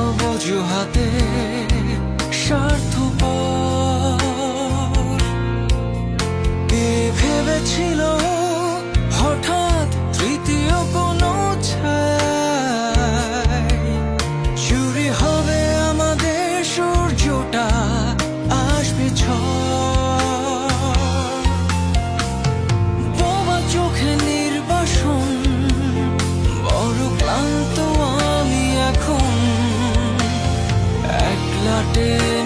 সব অজুহাতে কে ভেবেছিল হঠাৎ তৃতীয় কোনো চুরি হবে আমাদের সূর্যটা আসবে ঝড়। heart is